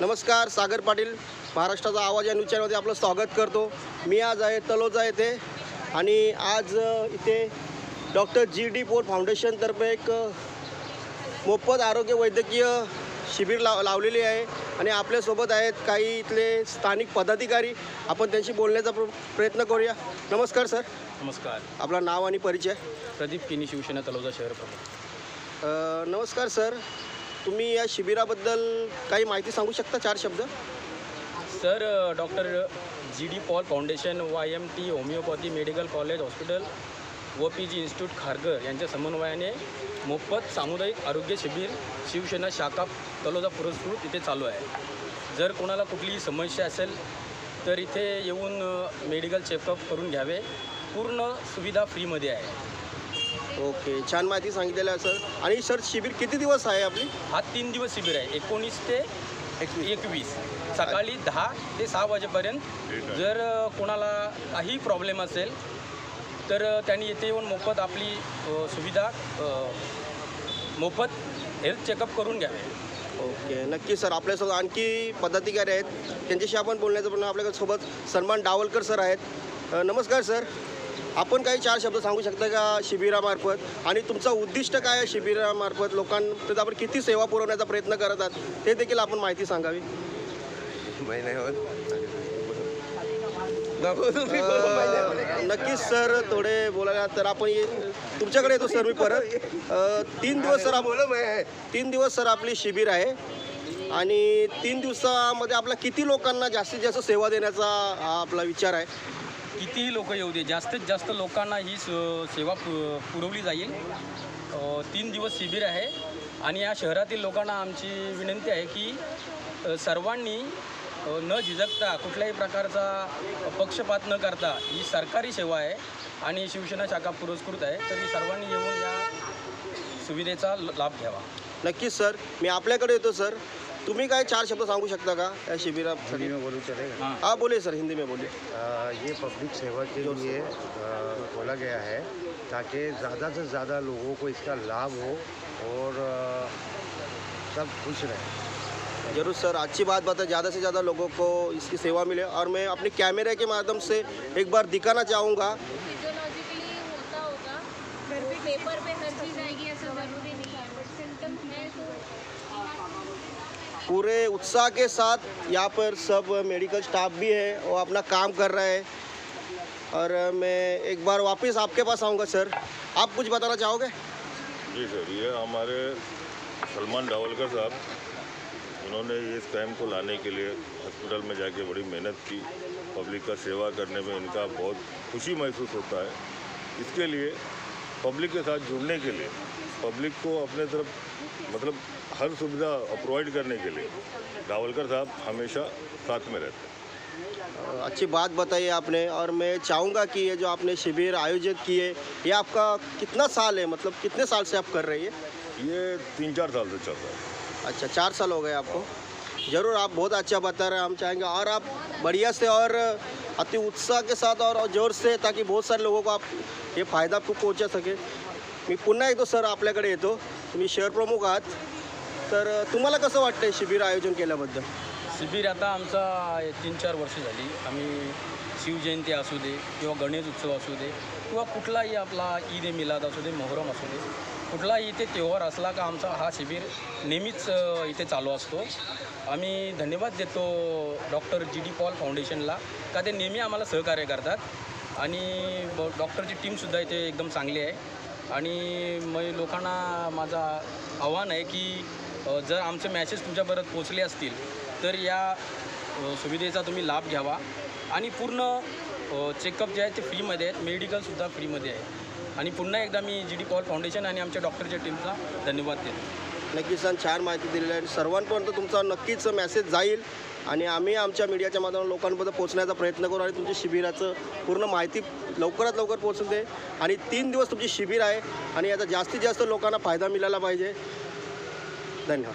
नमस्कार सागर पाटील. महाराष्ट्राचा आवाज या न्यूज चॅनलमध्ये आपलं स्वागत करतो. मी आज आहे तलोजा येथे. आणि आज इथे डॉक्टर जी डी पोर फाउंडेशनतर्फे एक मोफत आरोग्य वैद्यकीय शिबिर लाव लावलेली आहे. आणि आपल्यासोबत आहेत काही इथले स्थानिक पदाधिकारी. आपण त्यांशी बोलण्याचा प्र प्रयत्न करूया. नमस्कार सर. नमस्कार. आपलं नाव आणि परिचय. प्रदीप किनी शिवसेना तलोजा शहर प्रमुख. नमस्कार सर. तुम्ही या शिबिराबद्दल काही माहिती सांगू शकता? चार शब्द. Sir doctor G D Pol foundation Y M T homeopathy medical college hospital व पी जी इन्स्टिट्यूट खारघर यांच्या समन्वयाने मोफत सामुदायिक आरोग्य शिबिर शिवसेना शाखा तलोजा पुरस्कृत इथे चालू आहे. जर कोणाला कुठलीही समस्या असेल तर इथे येऊन मेडिकल चेकअप करून घ्यावे. पूर्ण सुविधा फ्रीमध्ये आहे. ओके छान माहिती सांगितलेलं आहे सर. आणि सर शिबिर किती दिवस आहे आपली? हा तीन दिवस शिबिर आहे. एकोणीस ते एकवीस. सकाळी दहा ते सहा वाजेपर्यंत जर कोणाला काही प्रॉब्लेम असेल तर त्यांनी येथे येऊन मोफत आपली अ, सुविधा अ, मोफत हेल्थ चेकअप करून घ्यावे. ओके नक्की सर. आपल्यासोबत आणखी पदाधिकारी आहेत. त्यांच्याशी आपण बोलण्याचं पण आपल्याकडे सोबत सन्मान डावलकर सर आहेत. अ, नमस्कार सर. आपण काही चार शब्द सांगू शकता का शिबिरामार्फत? आणि तुमचा उद्दिष्ट काय आहे शिबिरामार्फत? लोकांपर्यंत आपण किती सेवा पुरवण्याचा प्रयत्न करत आहात? ते देखील आपण माहिती सांगावी. नक्कीच सर थोडे बोलायला तर आपण ये- तुमच्याकडे येतो सर मी परत. तीन दिवस सर आप- तीन दिवस सर आपली शिबिर आहे. आणि तीन दिवसामध्ये आपला किती लोकांना जास्तीत जास्त सेवा देण्याचा हा आपला विचार आहे. कितीही लोक येऊ दे जास्तीत जास्त लोकांना ही स- सेवा पु पुरवली जाईल. तीन दिवस शिबिर आहे आणि या शहरातील लोकांना आमची विनंती आहे की सर्वांनी न झिजकता कुठल्याही प्रकारचा पक्षपात न करता ही सरकारी सेवा आहे आणि शिवसेना शाखा पुरस्कृत आहे. तर ही सर्वांनी येऊन या सुविधेचा लाभ घ्यावा. नक्कीच सर. मी आपल्याकडे येतो सर. तुम्ही काय चार शब्द सांगू शकता का? या शिबिरासाठी हिंदी में बोलूँ चलेगा। हाँ. हा बोलिए सर हिंदी में बोलिए आ, ये पब्लिक सेवा के लिए आ, खोला गया है ताकि ज़्यादा से ज़्यादा लोगों को इसका लाभ हो और आ, सब खुश रहे। ज़रूर सर अच्छी बात बता ज़्यादा से ज़्यादा लोगों को इसकी सेवा मिले। और मैं अपने कैमरे के माध्यम से एक बार दिखाना चाहूँगा। फिजियोलॉजिकली होता होगा पेपर पे हर चीज़ आएगी ऐसा ज़रूरी नहीं है। बट सिम्टम है तो पूरे उत्साह के साथ यहाँ पर सब मेडिकल स्टाफ भी है वो अपना काम कर रहा है। और मैं एक बार वापस आपके पास आऊँगा, सर। आप कुछ बताना चाहोगे? जी, सर, ये हमारे सलमान डावलकर साहब, उन्होंने इस टाइम को लाने के लिए हॉस्पिटल में जाके बड़ी मेहनत की पब्लिक का सेवा करने में इनका बहुत खुशी महसूस होता है। इसके लिए पब्लिक के साथ जुड़ने के लिए पब्लिक को अपने तरफ़ मतलब हर सुविधा प्रोवाइड करने के लिए डावलकर साहब हमेशा साथ में रहते हैं। अच्छी बात बताई आपने और मैं चाहूँगा कि ये जो आपने शिविर आयोजित किए ये आपका कितना साल है? मतलब कितने साल से आप कर रही है ये? तीन चार साल से चल रहा है। अच्छा चार साल हो गए आपको। ज़रूर आप बहुत अच्छा बता रहे हैं हम चाहेंगे और आप बढ़िया से और अति उत्साह के साथ और ज़ोर से ताकि बहुत सारे लोगों को आप हे फ़ायदा खूप पोहोचा सके। मी पुन्हा येतो सर आपल्याकडे येतो तुम्ही शहर प्रमुख आहात तर तुम्हाला कसं वाटतंय शिबिर आयोजन केल्याबद्दल? शिबिर आता आमचा तीन चार वर्ष झाली. आम्ही शिवजयंती असू दे किंवा गणेश उत्सव असू दे किंवा कुठलाही आपला ईद ए मिलाद असू दे मोहरम असू दे कुठलाही इथे त्योहार असला का आमचा हा शिबिर नेहमीच इथे चालू असतो. आम्ही धन्यवाद देतो डॉक्टर जी डी पॉल फाउंडेशनला का ते नेहमी आम्हाला सहकार्य करतात आणि ब डॉक्टरची टीमसुद्धा इथे एकदम चांगली आहे. आणि मग लोकांना माझा आव्हान आहे की जर आमचे मॅसेज तुमच्यापर्यंत पोचले असतील तर या सुविधेचा तुम्ही लाभ घ्यावा. आणि पूर्ण चेकअप जे आहे ते फ्रीमध्ये आहेत मेडिकलसुद्धा फ्रीमध्ये आहे. आणि पुन्हा एकदा मी जी डी पॉल फाउंडेशन आणि आमच्या डॉक्टरच्या टीमचा धन्यवाद देतो. नक्कीच सर छान माहिती दिलेली आहे. सर्वांपर्यंत तुमचा नक्कीच मेसेज जाईल. आणि आम्ही आमच्या मीडियाच्या माध्यमातून लोकांपर्यंत पोहोचण्याचा प्रयत्न करू आणि तुमच्या शिबिराचं पूर्ण माहिती लवकरात लवकर पोहोचून दे. आणि तीन दिवस तुमची शिबिर आहे. आणि याचा जास्तीत जास्त लोकांना फायदा मिळाला पाहिजे. धन्यवाद